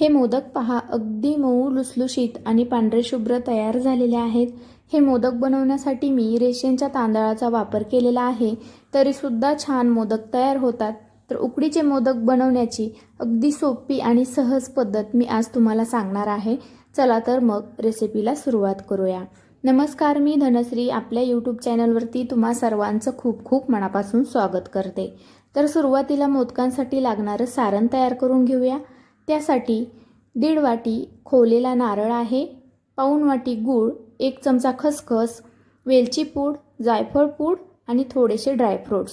हे मोदक पहा. अगदी मऊ लुसलुशीत आणि पांढरे शुभ्र तयार झालेले आहेत. हे मोदक बनवण्यासाठी मी रेशेंच्या तांदळाचा वापर केलेला आहे. तरीसुद्धा छान मोदक तयार होतात. तर उकडीचे मोदक बनवण्याची अगदी सोपी आणि सहज पद्धत मी आज तुम्हाला सांगणार आहे. चला तर मग रेसिपीला सुरुवात करूया. नमस्कार मी धनश्री. आपल्या यूट्यूब चॅनलवरती तुम्हा सर्वांचं खूप खूप मनापासून स्वागत करते. तर सुरुवातीला मोदकांसाठी लागणारं सारण तयार करून घेऊया. त्यासाठी दीड वाटी खोवलेला नारळ आहे पाऊण वाटी गूळ एक चमचा खसखस वेलची पूड जायफळ पूड आणि थोडेसे ड्रायफ्रूट्स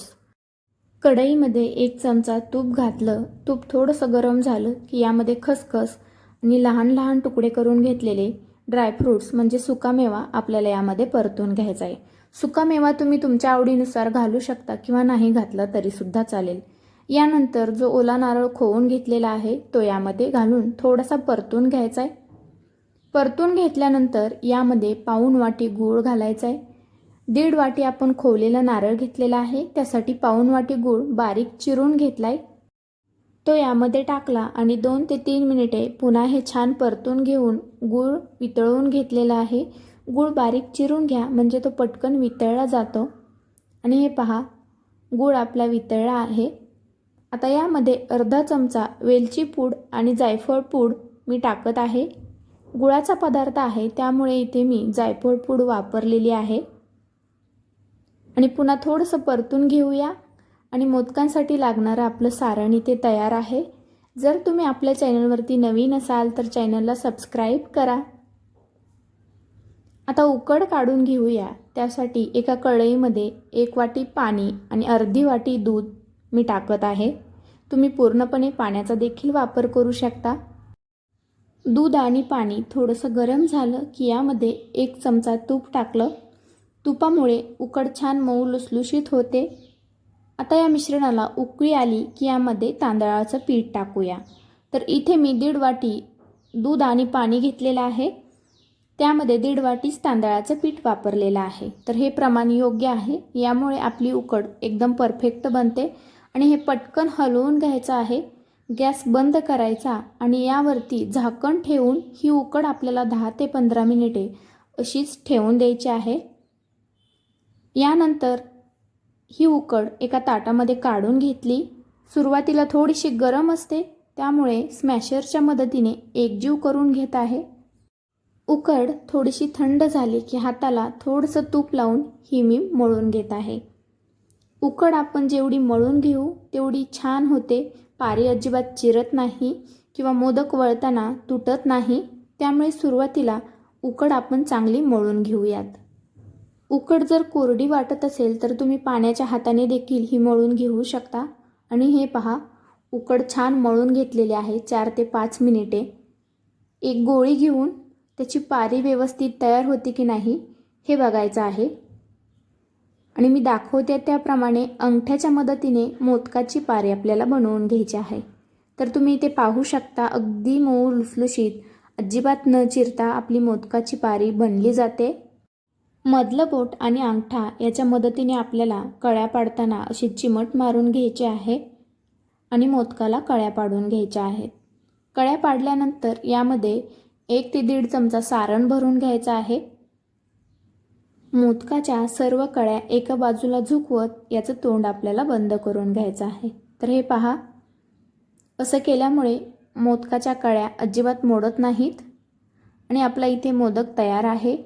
कढईमध्ये एक चमचा तूप घातलं. तूप थोडंसं गरम झालं की यामध्ये खसखस आणि लहान लहान तुकडे करून घेतलेले ड्रायफ्रूट्स म्हणजे सुकामेवा आपल्याला यामध्ये परतून घ्यायचा आहे. सुकामेवा तुम्ही तुमच्या आवडीनुसार घालू शकता किंवा नाही घातला तरीसुद्धा चालेल. यानंतर जो ओला नारळ खोवून घेतलेला आहे तो यामध्ये घालून थोडासा परतून घ्यायचा आहे परतून घेतल्यानंतर यामध्ये पाऊण वाटी गूळ घालायचा आहे दीड वाटी आपण खोवलेला नारळ घेतलेला आहे त्यासाठी पाऊण वाटी गूळ बारीक चिरून घेतला आहे तो यामध्ये टाकला आणि दोन ते तीन मिनिटे पुन्हा हे छान परतून घेऊन गूळ वितळवून घेतलेला आहे. गूळ बारीक चिरून घ्या म्हणजे तो पटकन वितळला जातो. आणि हे पहा गूळ आपला वितळला आहे. आता यामध्ये अर्धा चमचा वेलची पूड आणि जायफळ पूड मी टाकत आहे. गुळाचा पदार्थ आहे त्यामुळे इथे मी जायफळ पूड वापरलेली आहे. आणि पुन्हा थोडंसं परतून घेऊया. आणि मोदकांसाठी लागणारं आपलं सारण इथे तयार आहे. जर तुम्ही आपल्या चॅनलवरती नवीन असाल तर चॅनलला सबस्क्राईब करा. आता उकड काढून घेऊया. त्यासाठी एका कढईमध्ये एक वाटी पाणी आणि अर्धी वाटी दूध मी टाकत आहे. तुम्ही पूर्णपणे पाण्याचा देखील वापर करू शकता. दूध आणि पाणी थोडंसं गरम झालं की यामध्ये एक चमचा तूप टाकलं. तुपामुळे उकड छान मऊ लुसलुशीत होते. आता या मिश्रणाला उकळी आली की यामध्ये तांदळाचं पीठ टाकूया. तर इथे मी दीड वाटी दूध आणि पाणी घेतलेलं आहे. त्यामध्ये दीड वाटीच तांदळाचं पीठ वापरलेलं आहे. तर हे प्रमाण योग्य आहे. यामुळे आपली उकड एकदम परफेक्ट बनते. आणि हे पटकन हलवून घ्यायचं आहे. गॅस बंद करायचा आणि यावरती झाकण ठेवून ही उकड आपल्याला दहा ते पंधरा मिनिटे अशीच ठेवून द्यायची आहे. यानंतर ही उकड एका ताटामध्ये काढून घेतली. सुरुवातीला थोडीशी गरम असते त्यामुळे स्मॅशरच्या मदतीने एकजीव करून घेत आहे. उकड थोडीशी थंड झाली की हाताला थोडंसं तूप लावून ही मी मळून घेत आहे. उकड आपण जेवढी मळून घेऊ तेवढी छान होते. पारी अजिबात चिरत नाही किंवा मोदक वळताना तुटत नाही. त्यामुळे सुरुवातीला उकड आपण चांगली मळून घेऊयात. उकड जर कोरडी वाटत असेल तर तुम्ही पाण्याच्या हाताने देखील ही मळून घेऊ शकता. आणि हे पहा उकड छान मळून घेतलेली आहे चार ते पाच मिनिटे. एक गोळी घेऊन त्याची पारी व्यवस्थित तयार होती की नाही हे बघायचं आहे. आणि मी दाखवते त्याप्रमाणे अंगठ्याच्या मदतीने मोदकाची पारी आपल्याला बनवून घ्यायची आहे. तर तुम्ही इथे पाहू शकता अगदी मऊ लुसलुशीत अजिबात न चिरता आपली मोदकाची पारी बनली जाते. मधलं बोट आणि अंगठा याच्या मदतीने आपल्याला कळ्या पाडताना अशी चिमट मारून घ्यायची आहे आणि मोदकाला कळ्या पाडून घ्यायच्या आहेत. कळ्या पाडल्यानंतर यामध्ये एक ते दीड चमचा सारण भरून घ्यायचा आहे. मोदकाच्या सर्व कळ्या एका बाजूला झुकवत याचं तोंड आपल्याला बंद करून घ्यायचं आहे. तर हे पहा. असं केल्यामुळे मोदकाच्या कळ्या अजिबात मोडत नाहीत आणि आपला इथे मोदक तयार आहे.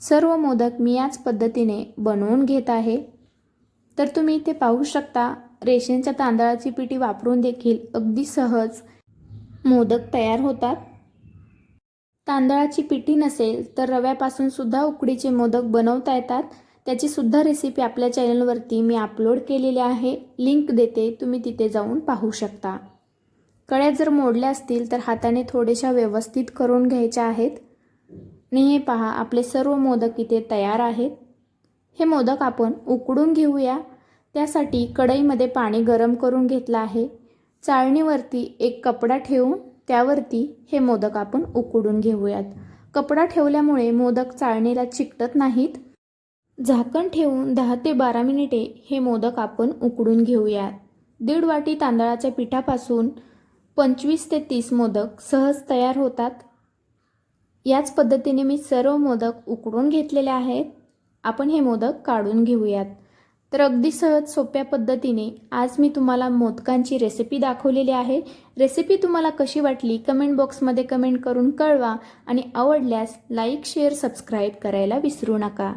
सर्व मोदक मी याच पद्धतीने बनवून घेत आहे. तर तुम्ही इथे पाहू शकता रेशनच्या तांदळाची पिठी वापरून देखील अगदी सहज मोदक तयार होतात. तांदळाची पिठी नसेल तर रव्यापासून सुद्धा उकडीचे मोदक बनवता येतात. त्याची सुद्धा रेसिपी आपल्या चॅनलवरती मी अपलोड केलेली आहे. लिंक देते तुम्ही तिथे जाऊन पाहू शकता. कळ्या जर मोडल्या असतील तर हाताने थोड्याशा व्यवस्थित करून घ्यायच्या आहेत. आणि हे पहा आपले सर्व मोदक इथे तयार आहेत. हे मोदक आपण उकडून घेऊया. त्यासाठी कढईमध्ये पाणी गरम करून घेतलं आहे. चाळणीवरती एक कपडा ठेवून त्यावरती हे मोदक आपण उकडून घेऊयात. कपडा ठेवल्यामुळे मोदक चाळणीला चिकटत नाहीत. झाकण ठेवून दहा ते बारा मिनिटे हे मोदक आपण उकडून घेऊयात. दीड वाटी तांदळाच्या पिठापासून पंचवीस ते तीस मोदक सहज तयार होतात. याच पद्धतीने मी सर्व मोदक उकडून घेतलेले आहेत. आपण हे मोदक काढून घेऊयात. तर अगदी सहज सोप्या पद्धतीने आज मी तुम्हाला मोदकांची रेसिपी दाखवलेली आहे. रेसिपी तुम्हाला कशी वाटली कमेंट बॉक्समध्ये कमेंट करून कळवा आणि आवडल्यास लाईक शेअर सबस्क्राईब करायला विसरू नका.